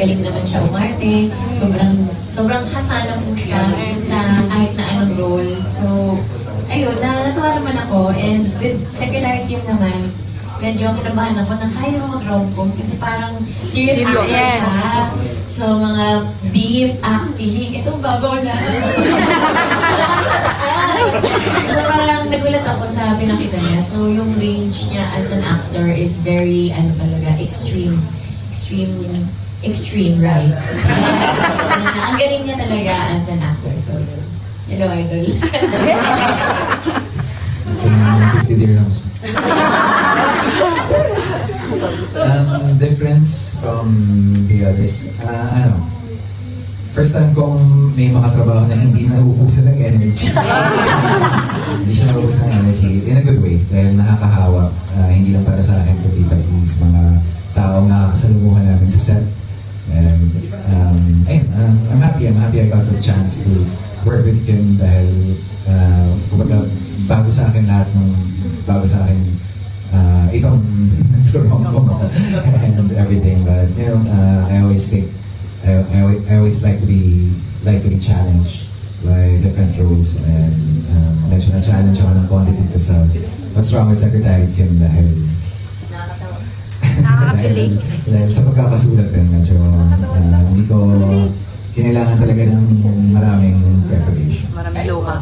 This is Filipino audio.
magaling naman siya umarte. Sobrang, sobrang hasana po siya sa kahit na anong role. So, ayun, na, natuwa naman ako. And with Secretary Kim naman, medyo kinabahan ako na kaya mo mag-romcom kasi parang serious actor Yes. siya. So, mga deep acting, itong babaw na. sa taas. So, parang nagulat ako sa pinakita niya. So, yung range niya as an actor is very, ano talaga, extreme. Extreme, extreme right. ang galing niya talaga as an actor. So, hello, idol. Na 50 dirhams. um, difference from the others. Ah, ano, first time kong may makatrabaho na hindi nauubusan ng energy. hindi siya nauubusan ng energy in a good way. Dahil nakakahawa. Ah, hindi lang para sa akin, kundi pati sa mga taong nakakasalumuhan namin sa set. Um, I'm happy. I'm happy I got the chance to work with Kim dahil, uh, kumbaga, bago sa akin lahat ng, bago sa akin, uh, itong rom-com and everything. But, you know, uh, I always think, I, I, I always like to be, like to be challenged by different roles and um, medyo na-challenge ako ng konti dito sa What's Wrong with Secretary Kim dahil dahil, dahil sa pagkakasulat rin, medyo ah, hindi ko kinailangan talaga ng maraming preparation. Maraming luha.